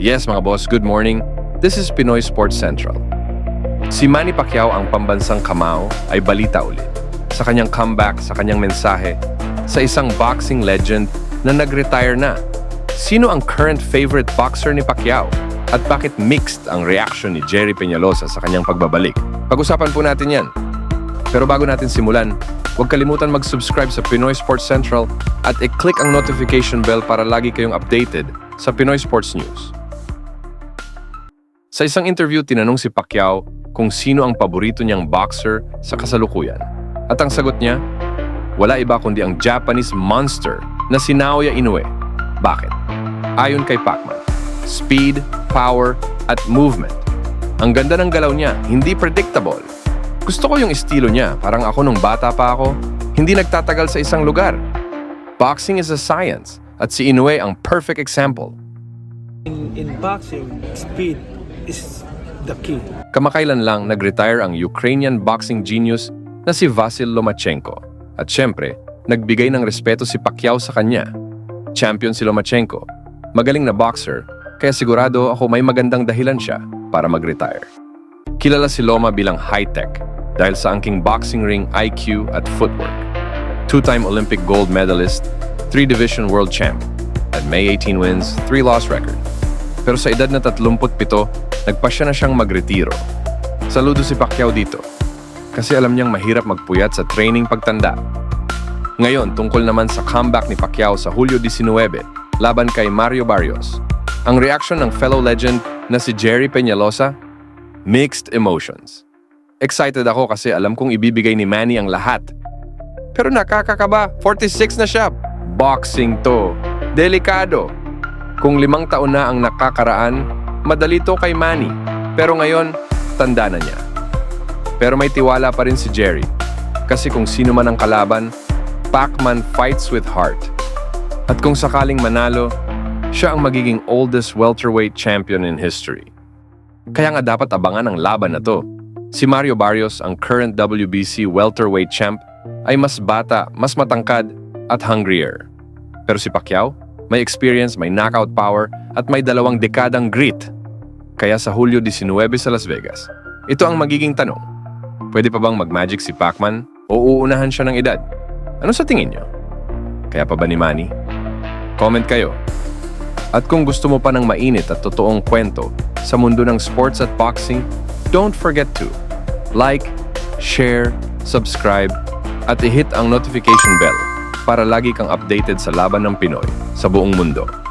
Yes mga boss, good morning. This is Pinoy Sports Central. Si Manny Pacquiao ang pambansang kamao ay balita ulit. Sa kanyang comeback, sa kanyang mensahe, sa isang boxing legend na nag-retire na. Sino ang current favorite boxer ni Pacquiao? At bakit mixed ang reaction ni Jerry Peñalosa sa kanyang pagbabalik? Pag-usapan po natin yan. Pero bago natin simulan, huwag kalimutan mag-subscribe sa Pinoy Sports Central at i-click ang notification bell para lagi kayong updated sa Pinoy Sports News. Sa isang interview, tinanong si Pacquiao kung sino ang paborito niyang boxer sa kasalukuyan. At ang sagot niya, wala iba kundi ang Japanese monster na si Naoya Inoue. Bakit? Ayon kay Pacman, speed, power, at movement. Ang ganda ng galaw niya, hindi predictable. Gusto ko yung estilo niya, parang ako nung bata pa ako, hindi nagtatagal sa isang lugar. Boxing is a science, at si Inoue ang perfect example. In, in boxing, speed is the key. Kamakailan lang nag-retire ang Ukrainian boxing genius na si Vasil Lomachenko. At syempre, nagbigay ng respeto si Pacquiao sa kanya. Champion si Lomachenko. Magaling na boxer, kaya sigurado ako may magandang dahilan siya para mag-retire. Kilala si Loma bilang high-tech dahil sa angking boxing ring IQ at footwork. Two-time Olympic gold medalist, three-division world champ, at May 18 wins, three loss record. Pero sa edad na 37, nagpasya na siyang magretiro. Saludo si Pacquiao dito. Kasi alam niyang mahirap magpuyat sa training pagtanda. Ngayon, tungkol naman sa comeback ni Pacquiao sa Hulyo 19 laban kay Mario Barrios. Ang reaction ng fellow legend na si Jerry Peñalosa? Mixed emotions. Excited ako kasi alam kong ibibigay ni Manny ang lahat. Pero nakakakaba, 46 na siya. Boxing to. Delikado. Kung limang taon na ang nakakaraan, madali to kay Manny. Pero ngayon, tanda na niya. Pero may tiwala pa rin si Jerry. Kasi kung sino man ang kalaban, Pacman fights with heart. At kung sakaling manalo, siya ang magiging oldest welterweight champion in history. Kaya nga dapat abangan ang laban na to. Si Mario Barrios, ang current WBC welterweight champ, ay mas bata, mas matangkad, at hungrier. Pero si Pacquiao, may experience, may knockout power, at may dalawang dekadang grit. Kaya sa Hulyo 19 sa Las Vegas, ito ang magiging tanong. Pwede pa bang mag-magic si Pacman o uunahan siya ng edad? Ano sa tingin niyo? Kaya pa ba ni Manny? Comment kayo. At kung gusto mo pa ng mainit at totoong kwento sa mundo ng sports at boxing, don't forget to like, share, subscribe, at i-hit ang notification bell para lagi kang updated sa laban ng Pinoy sa buong mundo.